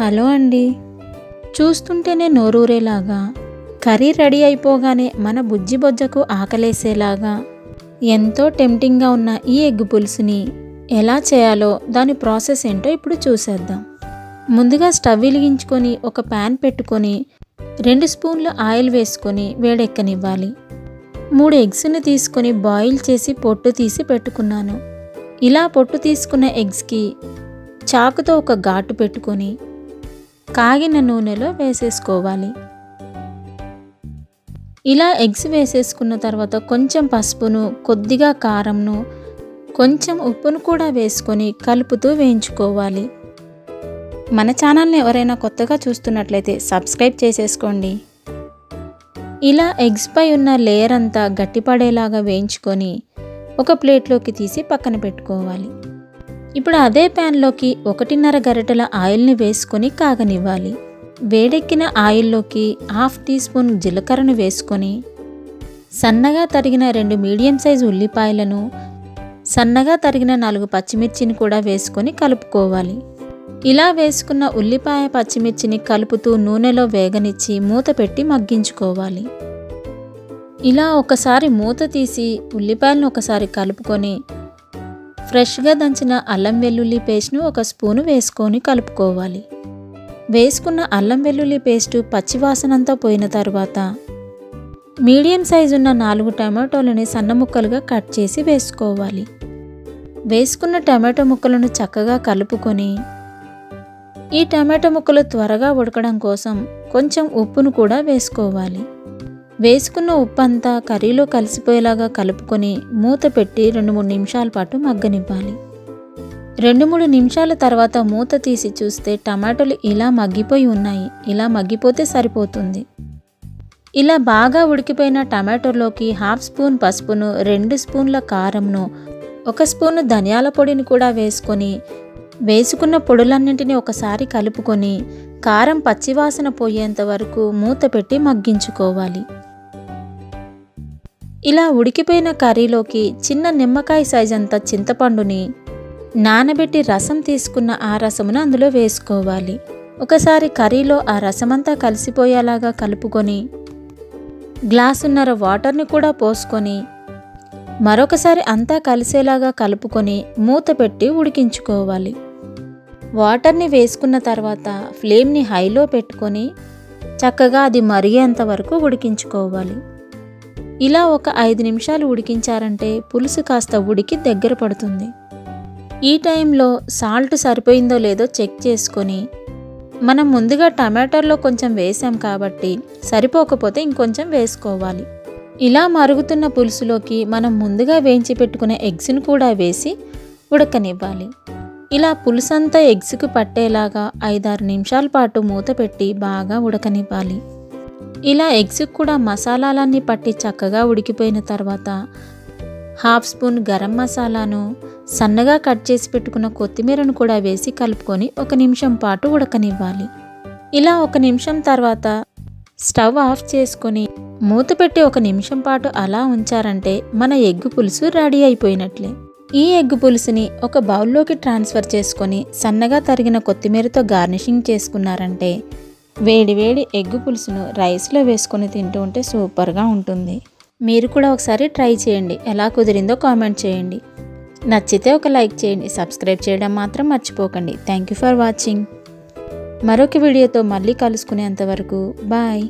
Hello అండి. చూస్తుంటేనే నోరూరేలాగా curry ready అయిపోగానే మన బుజ్జి బొజ్జకు ఆకలేసేలాగా. ఎంతో టెంప్టింగ్గా ఉన్న ఈ ఎగ్ పులుసుని ఎలా చేయాలో దాని ప్రాసెస్ ఏంటో ఇప్పుడు చూసేద్దాం. ముందుగా స్టవ్ వెలిగించుకొని ఒక ప్యాన్ పెట్టుకొని రెండు స్పూన్లు ఆయిల్ వేసుకొని వేడెక్కనివ్వాలి. మూడు ఎగ్స్ని తీసుకొని బాయిల్ చేసి పొట్టు తీసి పెట్టుకున్నాను. ఇలా పొట్టు తీసుకున్న ఎగ్స్కి చాకుతో ఒక ఘాటు పెట్టుకొని కాగిన నూనెలో వేసేసుకోవాలి. ఇలా ఎగ్స్ వేసేసుకున్న తర్వాత కొంచెం పసుపును కొద్దిగా కారంను కొంచెం ఉప్పును కూడా వేసుకొని కలుపుతూ వేయించుకోవాలి. మన ఛానల్ని ఎవరైనా కొత్తగా చూస్తున్నట్లయితే సబ్స్క్రైబ్ చేసేసుకోండి. ఇలా ఎగ్స్ పై ఉన్న లేయర్ అంతా గట్టిపడేలాగా వేయించుకొని ఒక ప్లేట్లోకి తీసి పక్కన పెట్టుకోవాలి. ఇప్పుడు అదే ప్యాన్లోకి ఒకటిన్నర గరిటెల ఆయిల్ని వేసుకొని కాగనివ్వాలి. వేడెక్కిన ఆయిల్లోకి హాఫ్ టీ స్పూన్ జీలకర్రను వేసుకొని సన్నగా తరిగిన రెండు మీడియం సైజు ఉల్లిపాయలను సన్నగా తరిగిన నాలుగు పచ్చిమిర్చిని కూడా వేసుకొని కలుపుకోవాలి. ఇలా వేసుకున్న ఉల్లిపాయ పచ్చిమిర్చిని కలుపుతూ నూనెలో వేగనిచ్చి మూత పెట్టి మగ్గించుకోవాలి. ఇలా ఒకసారి మూత తీసి ఉల్లిపాయలను ఒకసారి కలుపుకొని ఫ్రెష్గా దంచిన అల్లం వెల్లుల్లి పేస్ట్ను ఒక స్పూను వేసుకొని కలుపుకోవాలి. వేసుకున్న అల్లం వెల్లుల్లి పేస్టు పచ్చివాసనంతా పోయిన తర్వాత మీడియం సైజు ఉన్న నాలుగు టమాటోలని సన్న ముక్కలుగా కట్ చేసి వేసుకోవాలి. వేసుకున్న టమాటో ముక్కలను చక్కగా కలుపుకొని ఈ టమాటో ముక్కలు త్వరగా ఉడకడం కోసం కొంచెం ఉప్పును కూడా వేసుకోవాలి. వేసుకున్న ఉప్పు అంతా కర్రీలో కలిసిపోయేలాగా కలుపుకొని మూత పెట్టి రెండు మూడు నిమిషాల పాటు మగ్గనివ్వాలి. రెండు మూడు నిమిషాల తర్వాత మూత తీసి చూస్తే టమాటోలు ఇలా మగ్గిపోయి ఉన్నాయి. ఇలా మగ్గిపోతే సరిపోతుంది. ఇలా బాగా ఉడికిపోయిన టమాటోలోకి హాఫ్ స్పూన్ పసుపును రెండు స్పూన్ల కారంను ఒక స్పూను ధనియాల పొడిని కూడా వేసుకొని వేసుకున్న పొడులన్నింటినీ ఒకసారి కలుపుకొని కారం పచ్చివాసన పోయేంత వరకు మూత పెట్టి మగ్గించుకోవాలి. ఇలా ఉడికిపోయిన కర్రీలోకి చిన్న నిమ్మకాయ సైజ్ అంత చింతపండుని నానబెట్టి రసం తీసుకున్న ఆ రసమును అందులో వేసుకోవాలి. ఒకసారి కర్రీలో ఆ రసమంతా కలిసిపోయేలాగా కలుపుకొని గ్లాసున్నర వాటర్ని కూడా పోసుకొని మరొకసారి అంతా కలిసేలాగా కలుపుకొని మూత పెట్టి ఉడికించుకోవాలి. వాటర్ని వేసుకున్న తర్వాత ఫ్లేమ్ని హైలో పెట్టుకొని చక్కగా అది మరిగేంత వరకు ఉడికించుకోవాలి. ఇలా ఒక ఐదు నిమిషాలు ఉడికించారంటే పులుసు కాస్త ఉడికి దగ్గర పడుతుంది. ఈ టైంలో సాల్ట్ సరిపోయిందో లేదో చెక్ చేసుకొని మనం ముందుగా టమాటాల్లో కొంచెం వేసాం కాబట్టి సరిపోకపోతే ఇంకొంచెం వేసుకోవాలి. ఇలా మరుగుతున్న పులుసులోకి మనం ముందుగా వేయించి పెట్టుకున్న ఎగ్స్ను కూడా వేసి ఉడకనివ్వాలి. ఇలా పులుసంతా ఎగ్స్కి పట్టేలాగా ఐదారు నిమిషాల పాటు మూత పెట్టి బాగా ఉడకనివ్వాలి. ఇలా ఎగ్స్కి కూడా మసాలాలన్నీ పట్టి చక్కగా ఉడికిపోయిన తర్వాత హాఫ్ స్పూన్ గరం మసాలాను సన్నగా కట్ చేసి పెట్టుకున్న కొత్తిమీరను కూడా వేసి కలుపుకొని ఒక నిమిషం పాటు ఉడకనివ్వాలి. ఇలా ఒక నిమిషం తర్వాత స్టవ్ ఆఫ్ చేసుకొని మూత పెట్టి ఒక నిమిషం పాటు అలా ఉంచారంటే మన ఎగ్గు పులుసు రెడీ అయిపోయినట్లే. ఈ ఎగ్గు పులుసుని ఒక బౌల్లోకి ట్రాన్స్ఫర్ చేసుకొని సన్నగా తరిగిన కొత్తిమీరతో గార్నిషింగ్ చేసుకున్నారంటే వేడి వేడి ఎగ్గు పులుసును రైస్లో వేసుకొని తింటూ ఉంటే సూపర్గా ఉంటుంది. మీరు కూడా ఒకసారి ట్రై చేయండి. ఎలా కుదిరిందో కామెంట్ చేయండి. నచ్చితే ఒక లైక్ చేయండి. సబ్స్క్రైబ్ చేయడం మాత్రం మర్చిపోకండి. థ్యాంక్ యూ ఫర్ వాచింగ్ మరొక వీడియోతో మళ్ళీ కలుసుకునేంత వరకు బాయ్.